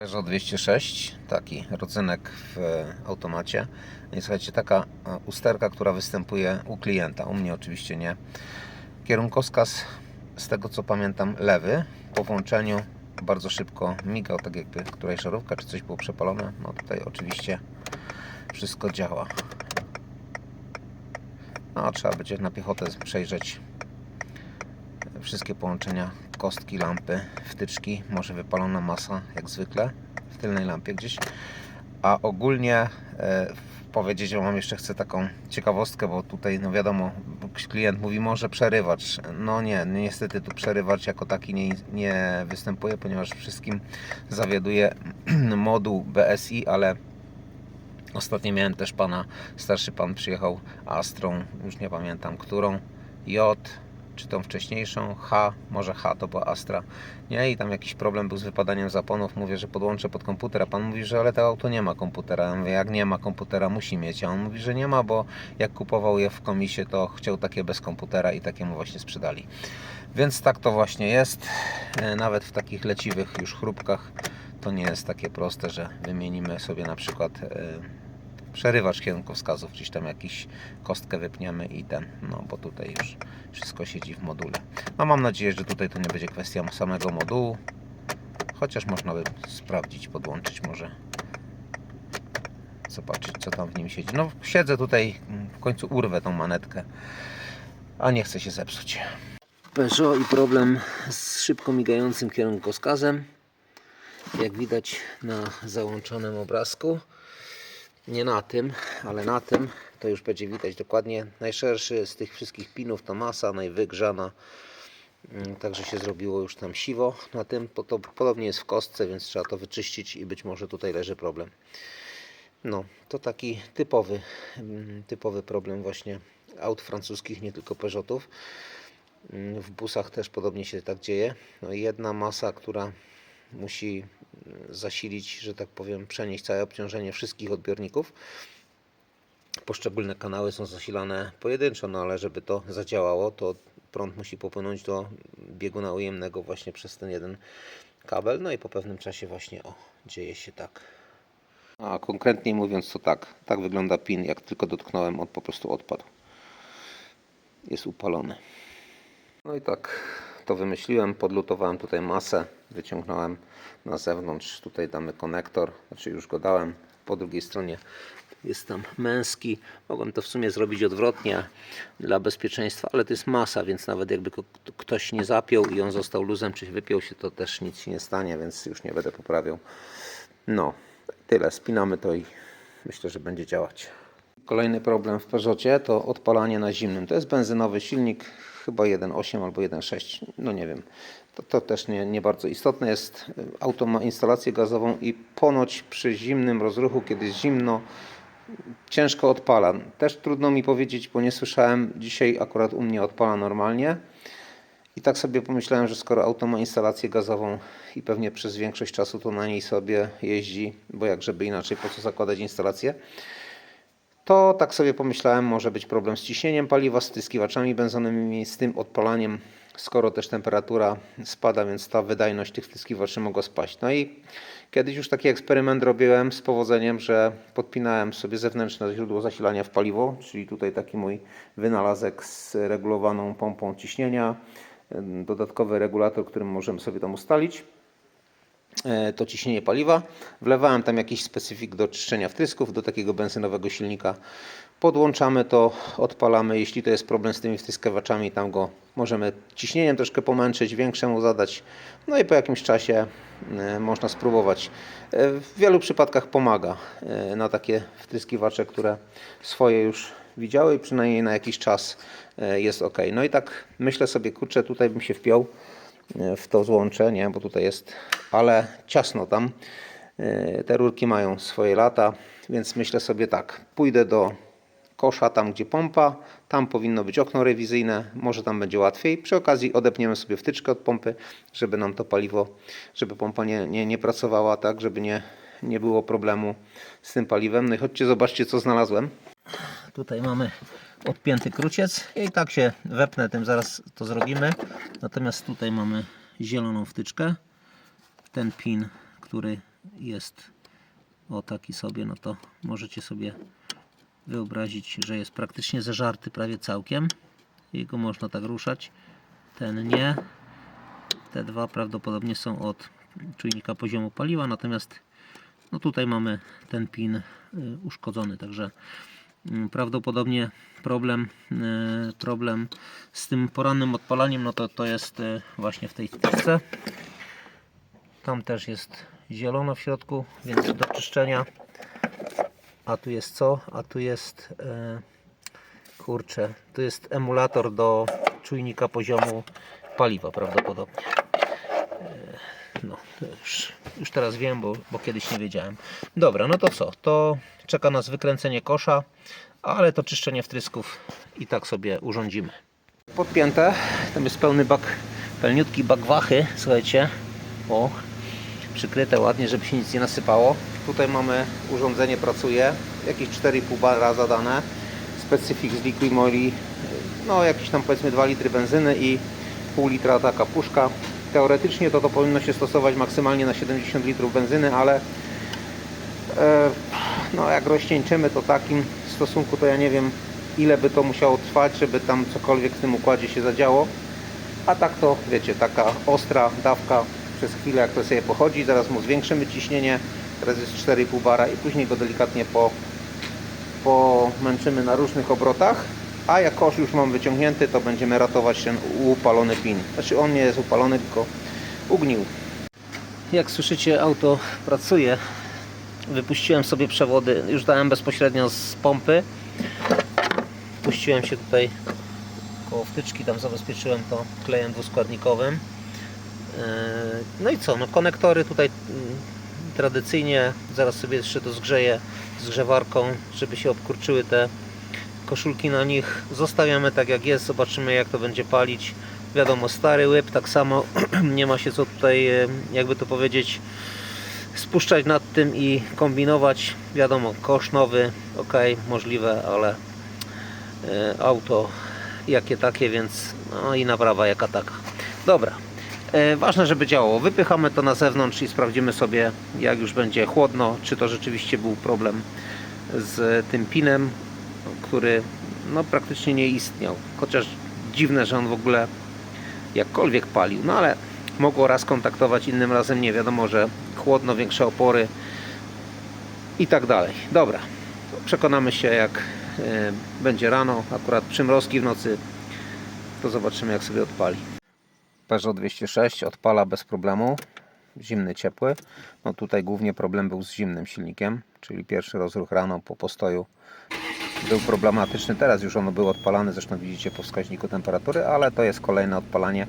Peugeot 206, taki rodzynek w automacie. I słuchajcie, taka e, usterka, która występuje u klienta, u mnie oczywiście nie. Kierunkowskaz, z tego co pamiętam, lewy. Po włączeniu bardzo szybko migał, tak jakby któraś żarówka czy coś było przepalone. No tutaj oczywiście wszystko działa. No, trzeba będzie na piechotę przejrzeć wszystkie połączenia, kostki, lampy, wtyczki, może wypalona masa jak zwykle w tylnej lampie gdzieś. A ogólnie e, powiedzieć, że mam jeszcze chcę taką ciekawostkę, bo tutaj no wiadomo, klient mówi może przerywacz. No nie, niestety tu przerywacz jako taki nie, nie występuje, ponieważ wszystkim zawiaduje moduł BSI, ale Ostatnio miałem też pana, starszy pan przyjechał Astrą, już nie pamiętam którą, J, czy tą wcześniejszą, H, może H to była Astra, nie? I tam jakiś problem był z wypadaniem zaponów, mówię, że podłączę pod komputer, a pan mówi, że ale to auto nie ma komputera. Ja mówię, jak nie ma komputera, musi mieć, a on mówi, że nie ma, bo jak kupował je w komisie, to chciał takie bez komputera i takie mu właśnie sprzedali. Więc tak to właśnie jest, E, nawet w takich leciwych już chrupkach to nie jest takie proste, że wymienimy sobie na przykład e, przerywacz kierunkowskazów, gdzieś tam jakiś kostkę wypniemy i ten, no bo tutaj już wszystko siedzi w module. No mam nadzieję, że tutaj to nie będzie kwestia samego modułu, chociaż można by sprawdzić, podłączyć może zobaczyć co tam w nim siedzi. No siedzę tutaj, w końcu urwę tą manetkę, a nie chcę się zepsuć. Peugeot i problem z szybko migającym kierunkowskazem jak widać na załączonym obrazku nie na tym, ale na tym. To już będzie widać dokładnie. Najszerszy z tych wszystkich pinów to masa najwygrzana. Mm, także się zrobiło już tam siwo na tym, to, to podobnie jest w kostce, więc trzeba to wyczyścić i być może tutaj leży problem. No, to taki typowy mm, typowy problem właśnie aut francuskich, nie tylko Peugeotów. Mm, w busach też podobnie się tak dzieje. No, i jedna masa, która musi zasilić, że tak powiem, przenieść całe obciążenie wszystkich odbiorników. Poszczególne kanały są zasilane pojedynczo, no ale żeby to zadziałało, to prąd musi popłynąć do bieguna ujemnego właśnie przez ten jeden kabel. No i po pewnym czasie właśnie o, dzieje się tak. A konkretniej mówiąc to tak, tak wygląda pin, jak tylko dotknąłem, on po prostu odpadł. Jest upalony. No i tak to wymyśliłem, podlutowałem tutaj masę, wyciągnąłem na zewnątrz, tutaj damy konektor, znaczy już go dałem, po drugiej stronie jest tam męski, mogłem to w sumie zrobić odwrotnie dla bezpieczeństwa, ale to jest masa, więc nawet jakby ktoś nie zapiął i on został luzem, czy wypiął się, to też nic się nie stanie, więc już nie będę poprawiał. No, tyle, spinamy to i myślę, że będzie działać. Kolejny problem w Peugeotie to odpalanie na zimnym. To jest benzynowy silnik, chyba 1.8 albo 1.6, no nie wiem. To, to też nie, nie bardzo istotne jest. Auto ma instalację gazową i ponoć przy zimnym rozruchu, kiedy jest zimno, ciężko odpala. Też trudno mi powiedzieć, bo nie słyszałem. Dzisiaj akurat u mnie odpala normalnie. I tak sobie pomyślałem, że skoro auto ma instalację gazową i pewnie przez większość czasu to na niej sobie jeździ, bo jak żeby inaczej, po co zakładać instalację, to tak sobie pomyślałem, może być problem z ciśnieniem paliwa, z wtryskiwaczami benzynowymi, z tym odpalaniem, skoro też temperatura spada, więc ta wydajność tych wtryskiwaczy mogła spaść. No i kiedyś już taki eksperyment robiłem z powodzeniem, że podpinałem sobie zewnętrzne źródło zasilania w paliwo, czyli tutaj taki mój wynalazek z regulowaną pompą ciśnienia, dodatkowy regulator, którym możemy sobie tam ustalić to ciśnienie paliwa. Wlewałem tam jakiś specyfik do czyszczenia wtrysków do takiego benzynowego silnika. Podłączamy to, odpalamy. Jeśli to jest problem z tymi wtryskiwaczami, tam go możemy ciśnieniem troszkę pomęczyć, większemu zadać. No i po jakimś czasie e, można spróbować. E, W wielu przypadkach pomaga e, na takie wtryskiwacze, które swoje już widziały i przynajmniej na jakiś czas e, jest ok. No i tak myślę sobie, kurczę, tutaj bym się wpiął e, w to złącze, nie, bo tutaj jest, ale ciasno tam. E, Te rurki mają swoje lata, więc myślę sobie tak, pójdę do kosza, tam gdzie pompa, tam powinno być okno rewizyjne, może tam będzie łatwiej. Przy okazji odepniemy sobie wtyczkę od pompy, żeby nam to paliwo, żeby pompa nie, nie, nie pracowała tak, żeby nie, nie było problemu z tym paliwem. No i chodźcie, zobaczcie co znalazłem. Tutaj mamy odpięty kruciec i tak się wepnę tym, zaraz to zrobimy. Natomiast tutaj mamy zieloną wtyczkę. Ten pin, który jest o taki sobie, no to możecie sobie wyobrazić, że jest praktycznie zeżarty prawie całkiem. Jego można tak ruszać. Ten nie. Te dwa prawdopodobnie są od czujnika poziomu paliwa, natomiast no tutaj mamy ten pin y, uszkodzony, także prawdopodobnie problem, y, problem z tym porannym odpalaniem, no to to jest y, właśnie w tej wtyczce. Tam też jest zielono w środku, więc do czyszczenia. A tu jest co? A tu jest e, kurczę, tu jest emulator do czujnika poziomu paliwa prawdopodobnie. E, no, to już, już teraz wiem, bo, bo kiedyś nie wiedziałem. Dobra, no to co? To czeka nas wykręcenie kosza, ale to czyszczenie wtrysków i tak sobie urządzimy. Podpięte, tam jest pełny bak, pełniutki bak wachy, słuchajcie. O, przykryte ładnie, żeby się nic nie nasypało. Tutaj mamy urządzenie pracuje, jakieś 4,5 bara zadane, specyfik z Liquimoli, no jakieś tam powiedzmy 2 litry benzyny i pół litra taka puszka. Teoretycznie to to powinno się stosować maksymalnie na 70 litrów benzyny, ale e, no jak rozcieńczymy to takim stosunku to ja nie wiem ile by to musiało trwać, żeby tam cokolwiek w tym układzie się zadziało. A tak to wiecie, taka ostra dawka przez chwilę jak to sobie pochodzi, zaraz mu zwiększymy ciśnienie, teraz jest 4,5 bara i później go delikatnie po, pomęczymy na różnych obrotach. A jak kosz już mam wyciągnięty, to będziemy ratować ten upalony pin. Znaczy on nie jest upalony, tylko ugnił. Jak słyszycie, auto pracuje. Wypuściłem sobie przewody, już dałem bezpośrednio z pompy. Puściłem się tutaj koło wtyczki, tam zabezpieczyłem to klejem dwuskładnikowym. Eee, No i co, no konektory tutaj mm, tradycyjnie, zaraz sobie jeszcze to zgrzeję zgrzewarką, żeby się obkurczyły te koszulki na nich. Zostawiamy tak jak jest, zobaczymy jak to będzie palić. Wiadomo, stary łyb, tak samo nie ma się co tutaj, e, jakby to powiedzieć, spuszczać nad tym i kombinować. Wiadomo, kosz nowy, ok, możliwe, ale e, auto jakie takie, więc no i naprawa jaka taka. Dobra, e, ważne żeby działało. Wypychamy to na zewnątrz i sprawdzimy sobie jak już będzie chłodno, czy to rzeczywiście był problem z tym pinem, który no praktycznie nie istniał. Chociaż dziwne, że on w ogóle jakkolwiek palił, no ale mogło raz kontaktować, innym razem nie wiadomo, że chłodno, większe opory i tak dalej. Dobra, przekonamy się jak e, będzie rano, akurat przymrozki w nocy, to zobaczymy jak sobie odpali. Peugeot 206 odpala bez problemu, zimny, ciepły. No tutaj głównie problem był z zimnym silnikiem, czyli pierwszy rozruch rano po postoju był problematyczny. Teraz już ono było odpalane, zresztą widzicie po wskaźniku temperatury, ale to jest kolejne odpalanie.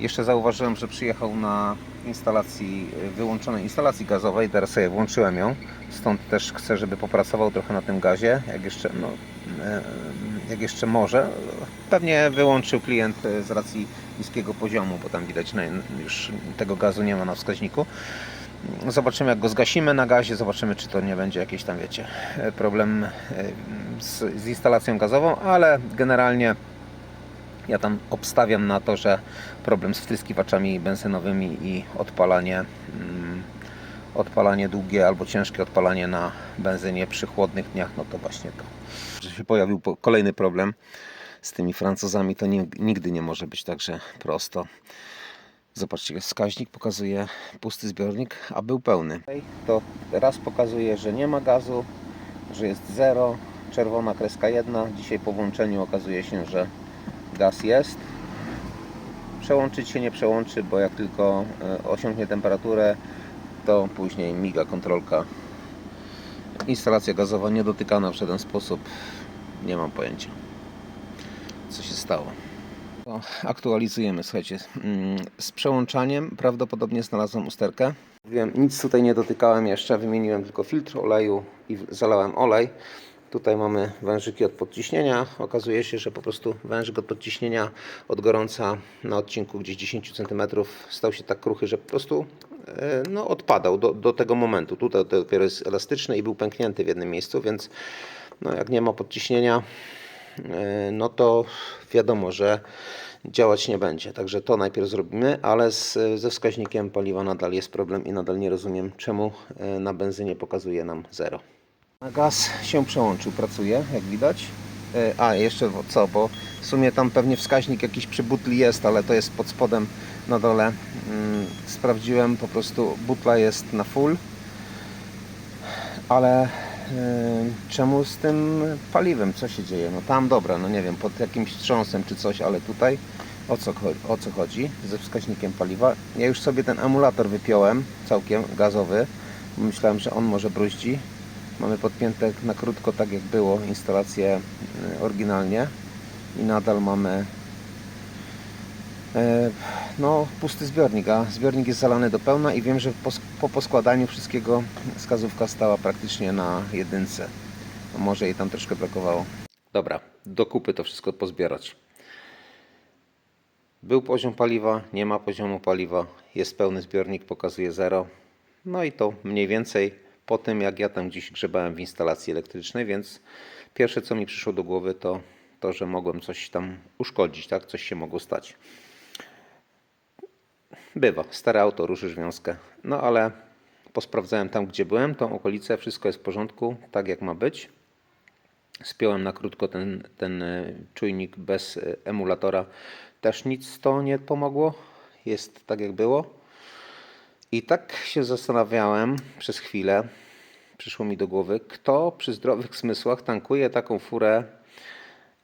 Jeszcze zauważyłem, że przyjechał na instalacji, wyłączonej instalacji gazowej, teraz sobie włączyłem ją, stąd też chcę, żeby popracował trochę na tym gazie, jak jeszcze, no, e, jak jeszcze może. Pewnie wyłączył klient e, z racji niskiego poziomu, bo tam widać, no, już tego gazu nie ma na wskaźniku. Zobaczymy jak go zgasimy na gazie, zobaczymy czy to nie będzie jakiś tam wiecie problem e, z, z instalacją gazową, ale generalnie ja tam obstawiam na to, że problem z wtryskiwaczami benzynowymi i odpalanie mm, odpalanie długie albo ciężkie odpalanie na benzynie przy chłodnych dniach, no to właśnie to. Że się pojawił po- kolejny problem z tymi Francuzami, to ni- nigdy nie może być tak, że prosto. Zobaczcie, wskaźnik pokazuje pusty zbiornik, a był pełny. To raz pokazuje, że nie ma gazu, że jest 0, czerwona kreska jedna. Dzisiaj po włączeniu okazuje się, że gaz jest. Przełączyć się nie przełączy, bo jak tylko e, osiągnie temperaturę, to później miga kontrolka. Instalacja gazowa niedotykana w żaden sposób. Nie mam pojęcia, co się stało. To aktualizujemy, słuchajcie. mm, Z przełączaniem prawdopodobnie znalazłem usterkę. Wiem, nic tutaj nie dotykałem jeszcze, wymieniłem tylko filtr oleju i zalałem olej. Tutaj mamy wężyki od podciśnienia. Okazuje się, że po prostu wężyk od podciśnienia od gorąca na odcinku gdzieś 10 cm stał się tak kruchy, że po prostu e, no, odpadał do, do tego momentu. Tutaj dopiero jest elastyczny i był pęknięty w jednym miejscu, więc no, jak nie ma podciśnienia, no to wiadomo, że działać nie będzie. Także to najpierw zrobimy, ale z, ze wskaźnikiem paliwa nadal jest problem i nadal nie rozumiem, czemu e, na benzynie pokazuje nam 0. Na gaz się przełączył, pracuje, jak widać. E, A, jeszcze co, bo w sumie tam pewnie wskaźnik jakiś przy butli jest, ale to jest pod spodem na dole. Mm, Sprawdziłem, po prostu butla jest na full. Ale e, czemu z tym paliwem? Co się dzieje? No tam dobra, no nie wiem, pod jakimś wstrząsem czy coś, ale tutaj o co, o co chodzi ze wskaźnikiem paliwa? Ja już sobie ten emulator wypiąłem, całkiem gazowy. Myślałem, że on może bruździ. Mamy podpięte na krótko, tak jak było, instalację y, oryginalnie i nadal mamy no, pusty zbiornik, a zbiornik jest zalany do pełna i wiem, że po, sk- po poskładaniu wszystkiego wskazówka stała praktycznie na jedynce. No, może jej tam troszkę brakowało. Dobra, do kupy to wszystko pozbierać. Był poziom paliwa, nie ma poziomu paliwa, jest pełny zbiornik, pokazuje 0. No i to mniej więcej po tym, jak ja tam gdzieś grzebałem w instalacji elektrycznej, więc pierwsze co mi przyszło do głowy to to, że mogłem coś tam uszkodzić, tak? Coś się mogło stać. Bywa, stare auto, ruszy wiązkę. No ale posprawdzałem tam, gdzie byłem, tą okolicę, wszystko jest w porządku, tak jak ma być. Spiąłem na krótko ten, ten e, czujnik bez e, emulatora. Też nic to nie pomogło. Jest tak jak było. I tak się zastanawiałem przez chwilę. Przyszło mi do głowy, kto przy zdrowych zmysłach tankuje taką furę,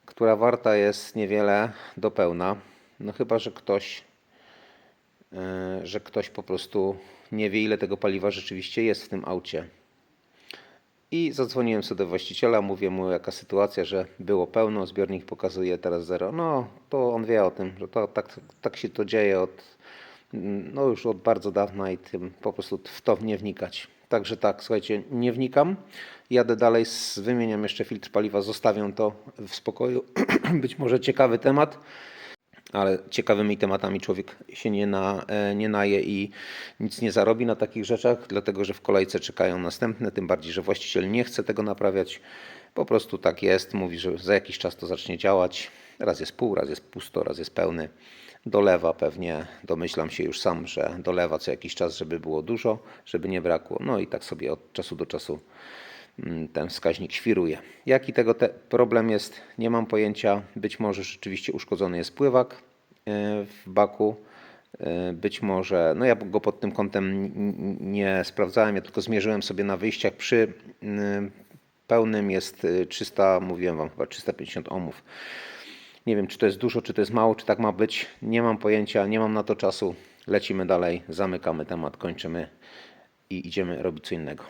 która warta jest niewiele do pełna. No chyba, że ktoś, że ktoś po prostu nie wie, ile tego paliwa rzeczywiście jest w tym aucie. I zadzwoniłem sobie do właściciela, mówię mu jaka sytuacja, że było pełno, zbiornik pokazuje teraz zero. No, to on wie o tym, że to tak, tak się to dzieje od, no już od bardzo dawna i tym po prostu w to nie wnikać. Także tak, słuchajcie, nie wnikam. Jadę dalej, wymieniam jeszcze filtr paliwa, zostawiam to w spokoju. Być może ciekawy temat ale ciekawymi tematami człowiek się nie, na, e, nie naje i nic nie zarobi na takich rzeczach, dlatego że w kolejce czekają następne, tym bardziej, że właściciel nie chce tego naprawiać. Po prostu tak jest, mówi, że za jakiś czas to zacznie działać. Raz jest pół, raz jest pusto, raz jest pełny. Dolewa pewnie, domyślam się już sam, że dolewa co jakiś czas, żeby było dużo, żeby nie brakło. No i tak sobie od czasu do czasu ten wskaźnik świruje. Jaki tego te problem jest, nie mam pojęcia. Być może rzeczywiście uszkodzony jest pływak e, w baku. E, Być może, no ja go pod tym kątem nie sprawdzałem, ja tylko zmierzyłem sobie na wyjściach. Przy mm, pełnym jest y, 300, mówiłem Wam chyba 350 ohmów. Nie wiem, czy to jest dużo, czy to jest mało, czy tak ma być. Nie mam pojęcia, nie mam na to czasu. Lecimy dalej, zamykamy temat, kończymy i idziemy robić co innego.